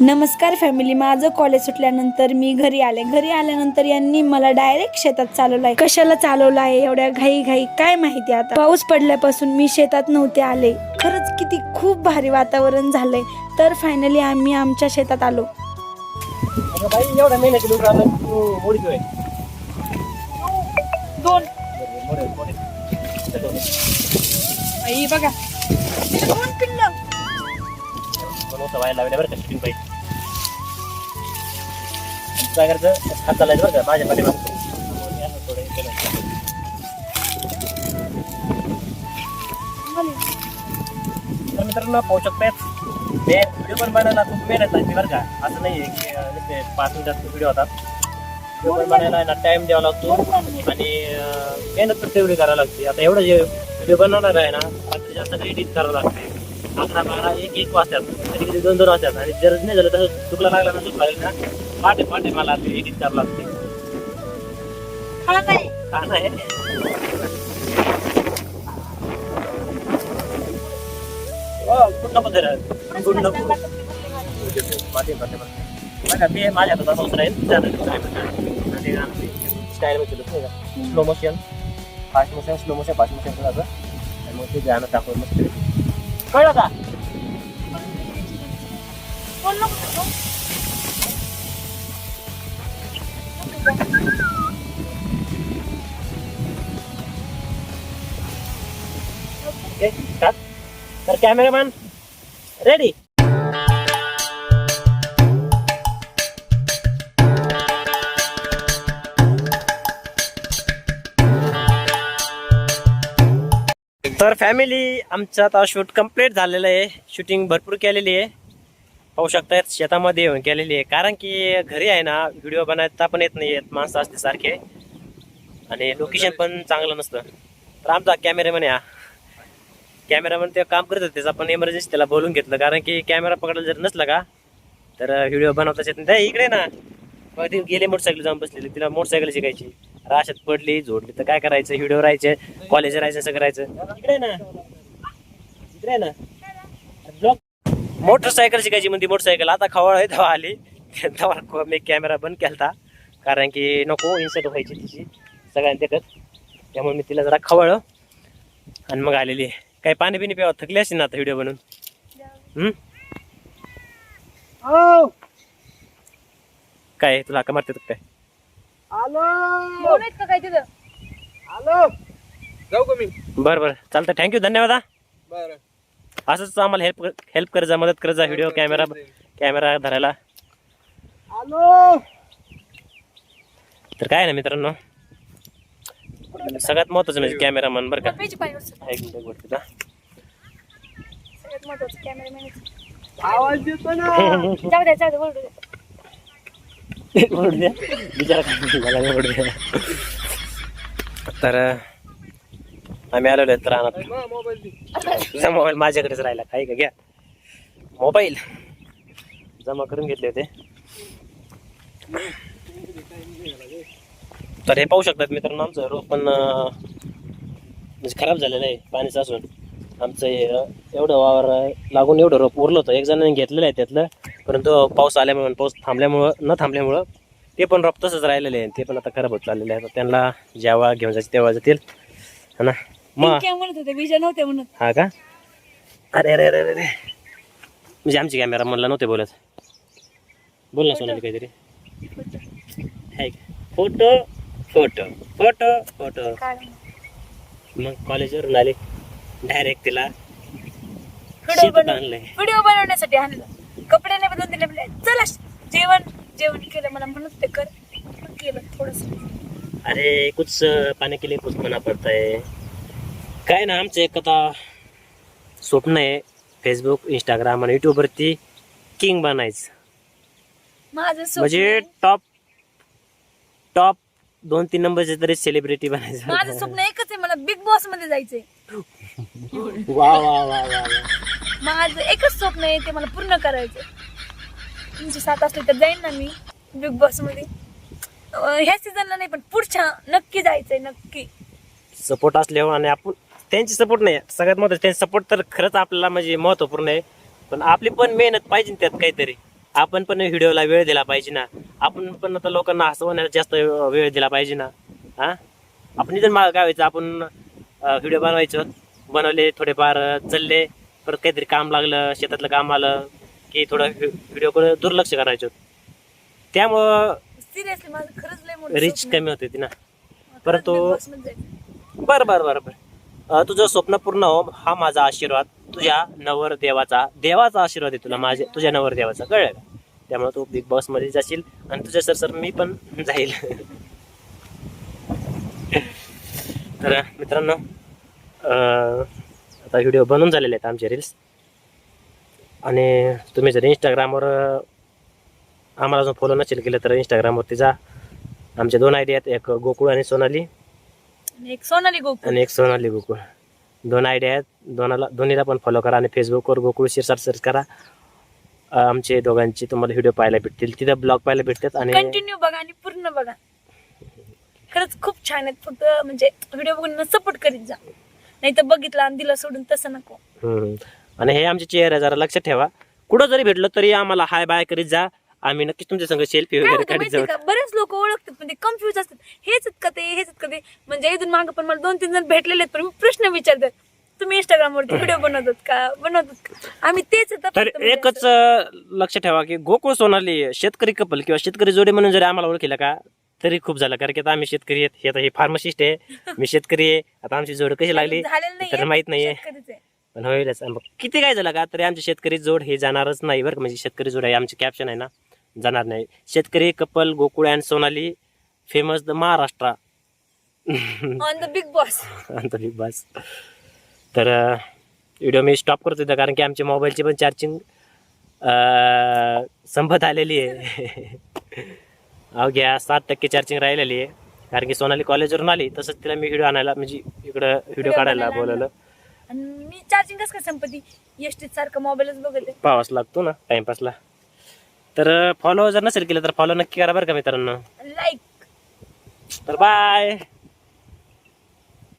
नमस्कार फॅमिली माझं कॉलेज सुटल्यानंतर मी घरी आले. घरी आल्यानंतर यांनी मला डायरेक्ट शेतात चालवलंय. कशाला चालवलं आहे एवढ्या घाई घाई काय माहिती आता? पाऊस पडल्यापासून मी शेतात नव्हते आले. खरंच किती खूप भारी वातावरण झालंय. तर फायनली आम्ही आमच्या शेतात आलो. दोन. बघा. दोन व्हायला लागल्या बरं का शिपिंग पाहिजे काय करायचं? हात चालायचं बरं का माझ्या पाठीमागं थोडं केलं. तर मित्रांनो पाहू शकतात ते व्हिडिओ पण बनायला खूप मेहनत लागते बरं का. असं नाही आहे की पाच मिनिटात व्हिडिओ होतात. व्हिडिओ पण बनायला ना टाइम द्यावा लागतो. आणि मेहनत पण तेवढी करावी लागते. आता एवढं जे व्हिडिओ बनवणार आहे ना रात्री जास्त एडिट करावं लागते अकरा बारा एक एक वाजतात. कधी कधी दोन दोन वाजतात. आणि जर नाही झालं तर चुकला लागला ना चुकला ना पाटे पाटे मला ते एडिट करावं लागते. हा बघा मी माझ्या हातात आहे स्टाईल मध्ये slow motion fast motion slow motion fast motion आणि मग ते गाणं टाकून मस्त कळलं का ओके स्टार्ट तर कॅमेरामॅन रेडी तर फॅमिली आमचं आता शूट कंप्लीट झालेलं आहे. शूटिंग भरपूर केलेली आहे. पाहू शकता शेतामध्ये येऊन केलेली आहे. कारण की घरी आहे ना व्हिडिओ बनवता पण येत नाही येत माणसं असते सारखे. आणि लोकेशन पण चांगलं नसतं. तर आमचा कॅमेरामॅन आहे हा. कॅमेरामॅन ते काम करत होतेच आपण एमर्जन्सी त्याला बोलून घेतलं. कारण की कॅमेरा पकडायला जर नसला का तर व्हिडिओ बनवताच येत नाही. इकडे ना मग ती गेले मोटरसायकल जाऊन बसलेली. तिला मोटरसायकल शिकायची. राशात पडली झोडली तर काय करायचं? व्हिडिओ राहायचे कॉलेज राहायचं असं करायचं इकडे ना. इकडे ना. ब्लॉक मोटरसायकल शिकायची म्हणते मोटरसायकल आता खवळ आहे तेव्हा आली. तेव्हा मी कॅमेरा बंद केलता. कारण की नको इन्सर्ट व्हायची तिची. सगळ्यांनी देखत त्यामुळे मी तिला जरा खवळलं आणि मग आलेली आहे. काही पाणी बिणी प्यावं? थकली असेल ना आता व्हिडिओ बनवून? हम्म? काय तुला हाका मारते काय? दोन आहेत का काय तिथं? जाऊ का मी? बरं बरं. चालतं थँक्यू धन्यवाद हा. बरं. असंच आम्हाला हेल्प हेल्प कर जा मदत कर जा व्हिडिओ कॅमेरा कॅमेरा धरायला. आलो. तर काय ना मित्रांनो? सगळ्यात महत्वाचं म्हणजे कॅमेरामन बरं का. पेज पाहिजे एक मिनिट गोष्ट का सगळ्यात महत्वाचं कॅमेरामॅन आवाज देतो ना. जाऊ द्या जाऊ द्या बोलू द्या ओरडू द्या बिचारा मला तर आम्ही आलेलो आहेत रानात. मोबाईल तुझा मोबाईल माझ्याकडेच राहिला काय का? घ्या. मोबाईल. जमा करून घेतले होते. तर हे पाहू शकतात मित्रांनो आमचं रोप पण म्हणजे खराब झालेलं आहे पाणी साचून. आमचं हे, एवढं वावर लागून एवढं रोप उरलं होतं. एक जणांनी घेतलेलं आहे त्यातलं. परंतु पाऊस आल्यामुळे पाऊस थांबल्यामुळं न थांबल्यामुळं ते पण रोप तसंच राहिलेले आहे ते पण आता खराब होत चाललेले आहे त्यांना जेव्हा घेऊन जायचे तेव्हा जातील. है ना? मग काय म्हणत होते विजय नव्हते म्हणत. हा का? अरे अरे अरे अरे अरे. म्हणजे आमची कॅमेरा म्हणला नव्हते बोलत. बोल ना सोनाली काहीतरी. हाय का? Photo photo photo photo. मग कॉलेजवरून आले. डायरेक्ट तिला शेतात आणलंय. व्हिडिओ बनवण्यासाठी आणलं. बदलून दिले म्हणले, चला जेवण जेवण केलं मला म्हणत होते कर. केलं थोडस. अरे कुछ पाने के लिए कुछ मना पड़ता है। काय ना आमचं एक आता स्वप्न आहे फेसबुक इंस्टाग्राम आणि युट्यूबवरती किंग बनायचं. माझं स्वप्न म्हणजे आहे- टॉप टॉप दोन तीन नंबरचे तरी सेलिब्रिटी बनायचं. माझं स्वप्न एकच आहे मला बिग बॉसमध्ये जायचंय. वा वा वा वा वा. माझं एकच स्वप्न आहे ते मला पूर्ण करायचं तुमची साथ असली तर जाईन ना मी बिग बॉसमध्ये. ह्या सीझनला नाही पण पुढच्या नक्की जायचंय नक्की. सपोर्ट असल्यावर आणि आपण त्यांची सपोर्ट नाही. सगळ्यात महत्वाचं त्यांची सपोर्ट तर खरंच आपल्याला म्हणजे महत्त्वपूर्ण आहे. पण आपली पण मेहनत पाहिजे ना त्यात काहीतरी. आपण पण व्हिडिओला वेळ दिला पाहिजे ना. आपण पण आता लोकांना हसवण्याला जास्त वेळ दिला पाहिजे ना. हा? आपण इथं मा काय व्हायचं आपण व्हिडिओ बनवायचो. बनवले थोडेफार चालले. परत काहीतरी काम लागलं शेतातलं काम आलं. की थोडं व्हिडिओकडे दुर्लक्ष करायचो त्यामुळं सिरियसली माझं खरंच लय मोठं रिच स्वप्न. कमी होते ती ना. परंतु- Big Boss मध्ये जायचं. बरं बरं बरं बरं. अं, तुझं स्वप्न पूर्ण हो हा माझा आशीर्वाद. तुझ्या नवर देवाचा देवाचा आशीर्वाद आहे तुला माझ्या तुझ्या नवर देवाचा. कळलं का? त्यामुळे तू बिग बॉसमध्ये जाशील आणि तुझ्या सर सर मी पण जाईल. तर मित्रांनो अं, आता व्हिडिओ बनवून झालेले आहेत आमचे रील्स आणि तुम्ही जर इंस्टाग्रामवर आम्हाला जर फॉलो नसेल केलं तर इंस्टाग्रामवरती जा. आमचे दोन आयडी आहेत एक गोकुळ आणि सोनाली. एक सोनाली गोकुळ. आणि एक सोनाली गोकुळ. दोन आयडिया आहेत दोनाला दोन्हीला पण फॉलो करा आणि फेसबुकवर गोकुळ शिरसाट सर्च करा. आमचे दोघांचे तुम्हाला व्हिडिओ पाहायला भेटतील. तिथं ब्लॉग पाहायला भेटतात आणि कंटिन्यू बघा आणि पूर्ण बघा. खरंच खूप छान आहेत फक्त म्हणजे व्हिडिओ बघून सपोर्ट करीत जा. नाही तर बघितलं आणि दिलं सोडून तसं नको. आणि हे आमचे चेहरे जरा लक्षात ठेवा. कुठं जरी भेटलो तरी आम्हाला हाय बाय करीत जा. आम्ही नक्कीच तुमच्या संग सेल्फी काय वगैरे होतं काढत माहितीये जाऊ. का? बरेच लोक ओळखतात म्हणजे कन्फ्युज असतात. हेच आहेत का ते हेच आहेत का ते. म्हणजे इथून मागं पण मला दोन तीन जण भेटलेले आहेत पण मी प्रश्न विचारतात तुम्ही इंस्टाग्राम वरती व्हिडिओ बनवतात का? बनवतात का? आम्ही तेच आहेत तर फक्त म्हणजे एकच. अं, लक्ष ठेवा की गोकुळ सोनाली शेतकरी कपल किंवा शेतकरी जोडी म्हणून जरी आम्हाला ओळखीला का तरी खूप झालं. कारण की आता आम्ही शेतकरी आहेत. हे आता हे फार्मासिस्ट आहे. मी शेतकरी आहे. आता आमची जोड कशी लागली? झालेलं तर माहीत नाहीये. शेतकरीच आहे. पण होईलच मग किती काय झालं का? तरी आमची शेतकरी जोड हे जाणारच नाही बरं का. म्हणजे शेतकरी जोड आहे आमचे कॅप्शन आहे ना जाणार नाही. शेतकरी couple Gokul and Sonali famous the Maharashtra. On the Bigg Boss Bigg Boss तर व्हिडिओ मी स्टॉप करतो इथं कारण की आमच्या मोबाईलची पण चार्जिंग संपत आलेली आहे. अवघ्या सात टक्के चार्जिंग राहिलेली आहे. कारण की सोनाली कॉलेजवरून आली तसंच तिला मी व्हिडिओ आणायला म्हणजे इकडं व्हिडिओ काढायला बोलवलं. आणि मी चार्जिंग कसं काय संपत्ती एसटीत सारखं मोबाईलच बघते पावाच लागतो ना टाइमपासला तर फॉलो जर नसेल केलं तर फॉलो नक्की करा बरं का मित्रांनो. लाईक तर बाय